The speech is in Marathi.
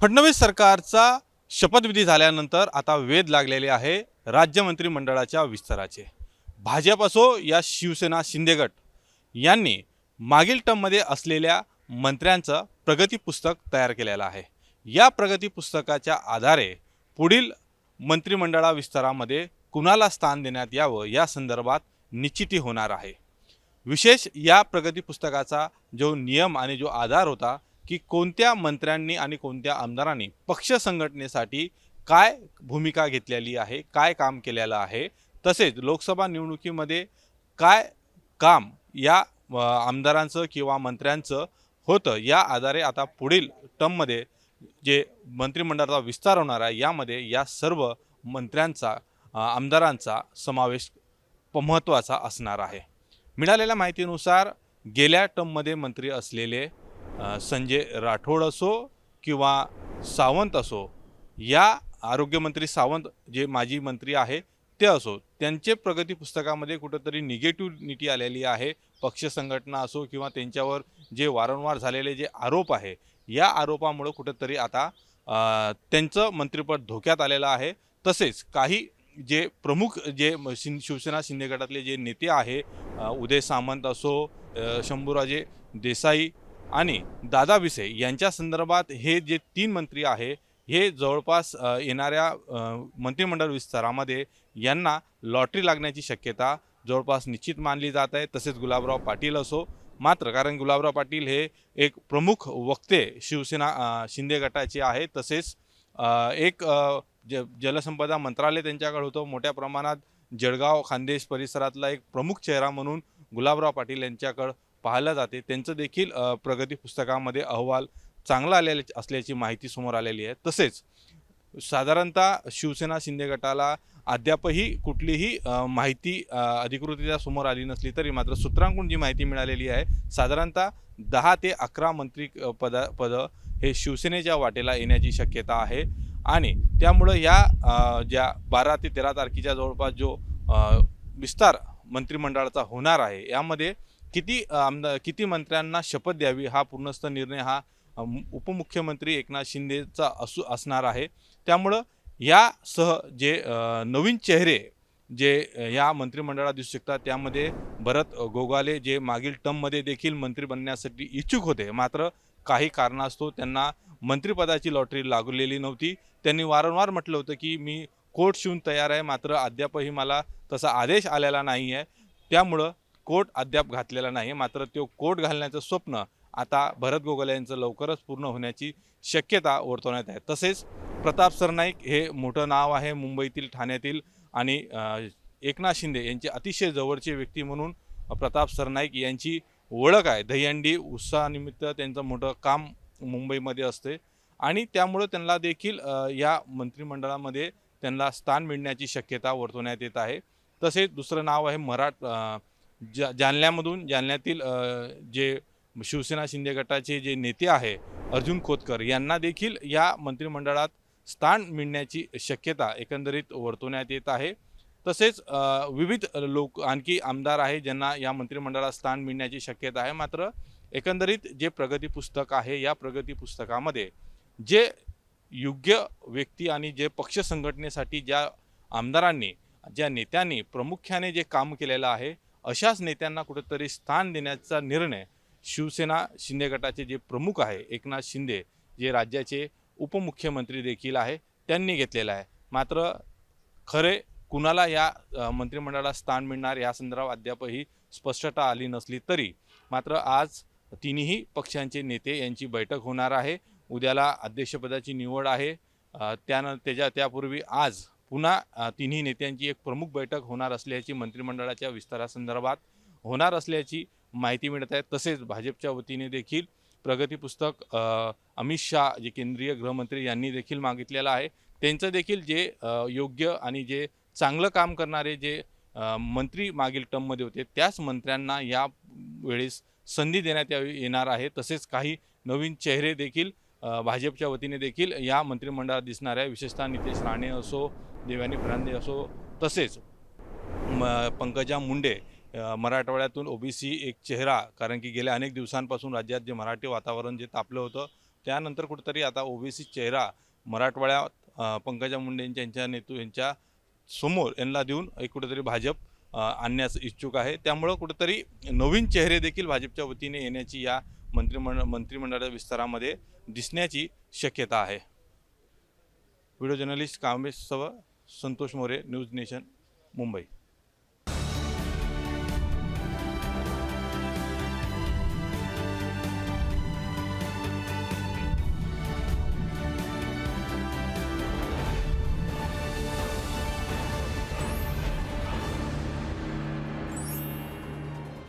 फडणवीस सरकारचा शपथविधी झाल्यानंतर आता वेध लागलेले आहे राज्य मंत्रिमंडळाच्या विस्ताराचे. भाजप असो या शिवसेना शिंदेगट यांनी मागील टर्ममध्ये असलेल्या मंत्र्यांचं प्रगती पुस्तक तयार केलेलं आहे. या प्रगती पुस्तकाच्या आधारे पुढील मंत्रिमंडळा विस्तारामध्ये कुणाला स्थान देण्यात यावं या संदर्भात निश्चिती होणार आहे. विशेष या प्रगती पुस्तकाचा जो नियम आणि जो आधार होता की कोणत्या मंत्र्यांनी आणि कोणत्या आमदारांनी पक्ष संघटनेसाठी काय भूमिका घेतलेली आहे काय काम केलेलं आहे तसेच लोकसभा निवडणुकीमध्ये काय काम या आमदारांचं किंवा मंत्र्यांचं होतं या आधारे आता पुढील टर्ममध्ये जे मंत्रिमंडळाचा विस्तार होणार आहे यामध्ये या सर्व मंत्र्यांचा आमदारांचा समावेश प- महत्त्वाचा असणार आहे. मिळालेल्या माहितीनुसार गेल्या टर्ममध्ये मंत्री असलेले संजय राठोड असो किंवा सावंत असो या आरोग्यमंत्री सावंत जे माजी मंत्री आहे ते असो त्यांचे प्रगती पुस्तकामध्ये कुठंतरी निगेटिव्हिटी आलेली आहे. पक्ष संघटना असो किंवा त्यांच्यावर जे वारंवार झालेले जे आरोप आहे या आरोपामुळं कुठंतरी आता त्यांचं मंत्रिपद धोक्यात आलेलं आहे. तसेच काही जे प्रमुख जे म- शिन शिवसेना शिंदे गटातले जे नेते आहे उदय सामंत असो शंभूराजे देसाई आणि दादा विसे यांच्या संदर्भात हे जे तीन मंत्री आहे हे जवळपास येणाऱ्या मंत्रिमंडळ विस्तारामध्ये यांना लॉटरी लागण्याची शक्यता जवळपास निश्चित मानली जात आहे. तसेच गुलाबराव पाटील असो मात्र कारण गुलाबराव पाटील हे एक प्रमुख वक्ते शिवसेना शिंदे गटाचे आहे. तसेच एक ज जलसंपदा मंत्रालय त्यांच्याकडे होतं. मोठ्या प्रमाणात जळगाव खानदेश परिसरातला एक प्रमुख चेहरा म्हणून गुलाबराव पाटील यांच्याकडं पाहिलं जाते. त्यांचं देखील प्रगती पुस्तकामध्ये अहवाल चांगला आलेले असल्याची माहिती समोर आलेली आहे. तसेच साधारणतः शिवसेना शिंदे गटाला अद्यापही कुठलीही माहिती अ, अधिकृतरित्या समोर आली नसली तरी मात्र सूत्रांकडून जी माहिती मिळालेली आहे साधारणतः दहा ते अकरा मंत्री अ, पदा पदं हे शिवसेनेच्या वाटेला येण्याची शक्यता आहे. आणि त्यामुळं या ज्या बारा ते तेरा तारखेच्या जवळपास जो विस्तार मंत्रिमंडळाचा होणार आहे यामध्ये किती आमदार किती मंत्र्यांना शपथ द्यावी हा पूर्णस्थ निर्णय हा उपमुख्यमंत्री एकनाथ शिंदेचा असू असणार आहे. त्यामुळं यासह जे नवीन चेहरे जे या मंत्रिमंडळात दिसू शकतात त्यामध्ये भरत गोगाले जे मागील टर्ममध्ये देखील मंत्री बनण्यासाठी इच्छुक होते. मात्र काही कारणास्तव त्यांना मंत्रिपदाची लॉटरी लागलेली नव्हती. त्यांनी वारंवार म्हटलं होतं की मी कोर्ट शिवून तयार आहे मात्र अद्यापही मला तसा आदेश आलेला नाही आहे त्यामुळं कोट अद्याप घातलेला नाही मात्र तो कोट घालण्याचं स्वप्न आता भरत गोगले यांचं लवकरच पूर्ण होण्याची शक्यता वर्तवण्यात आहे. तसेच प्रताप सरनाईक हे मोठं नाव आहे मुंबईतील ठाण्यातील आणि एकनाथ शिंदे यांचे अतिशय जवळचे व्यक्ती म्हणून प्रताप सरनाईक यांची ओळख आहे. दहीहंडी उत्साहानिमित्त त्यांचं मोठं काम मुंबईमध्ये असते आणि त्यामुळं त्यांना देखील या मंत्रिमंडळामध्ये त्यांना स्थान मिळण्याची शक्यता वर्तवण्यात येत आहे. तसेच दुसरं नाव आहे मराठ जा जालन्यामधून जालन्यातील जे शिवसेना शिंदे गटाचे जे नेते आहे अर्जुन खोतकर यांना देखील या मंत्रिमंडळात स्थान मिळण्याची शक्यता एकंदरीत वर्तवण्यात येत आहे. तसेच विविध लोक आणखी आमदार आहे ज्यांना या मंत्रिमंडळात स्थान मिळण्याची शक्यता आहे. मात्र एकंदरीत जे प्रगती पुस्तक आहे या प्रगती पुस्तकामध्ये जे योग्य व्यक्ती आणि जे पक्ष संघटनेसाठी ज्या आमदारांनी ज्या नेत्यांनी प्रामुख्याने जे काम केलेलं आहे अशाच नेत्यांना कुठेतरी स्थान देण्याचा निर्णय शिवसेना शिंदे गटाचे जे प्रमुख आहे एकनाथ शिंदे जे राज्याचे उपमुख्यमंत्री देखील आहे त्यांनी घेतलेला आहे. मात्र खरे कुणाला या मंत्रिमंडळाला स्थान मिळणार या संदर्भात अद्यापही स्पष्टता आली नसली तरी मात्र आज तिन्ही पक्षांचे नेते यांची बैठक होणार आहे. उद्याला अध्यक्षपदाची निवड आहे. त्यानं त्याच्या त्यापूर्वी आज पुन्हा तिन्ही नेत्यांची एक प्रमुख बैठक होणार असल्याची मंत्रिमंडळाच्या विस्तारासंदर्भात होणार असल्याची माहिती मिळत आहे. तसेच भाजपच्या वतीने देखील प्रगती पुस्तक अमित शाह जे केंद्रीय गृहमंत्री यांनी देखील मागितलेलं आहे. त्यांचं देखील जे योग्य आणि जे चांगलं काम करणारे जे मंत्री मागील टर्ममध्ये होते त्याच मंत्र्यांना या वेळेस संधी देण्यात येणार आहे. तसेच काही नवीन चेहरे देखील भाजपच्या वतीने देखील या मंत्रिमंडळात दिसणाऱ्या विशेषतः नितेश राणे असो देवानी फरांदे असो तसेच पंकजा मुंडे मराठवाड्यातून ओबीसी एक चेहरा कारण की गेल्या अनेक दिवसांपासून राज्यात जे मराठी वातावरण जे तापलं होतं त्यानंतर कुठंतरी आता ओबीसी चेहरा मराठवाड्यात पंकजा मुंडे यांच्या यांच्या नेतू यांच्या समोर यांना देऊन एक कुठेतरी भाजप आणण्यास इच्छुक आहे. त्यामुळं कुठेतरी नवीन चेहरे देखील भाजपच्या वतीने येण्याची या मंत्रिमंडळ मंत्रिमंडळाच्या विस्तारामध्ये दिसण्याची शक्यता आहे. व्हिडिओ जर्नलिस्ट कामेशसह संतोष मोरे न्यूज नेशन मुंबई.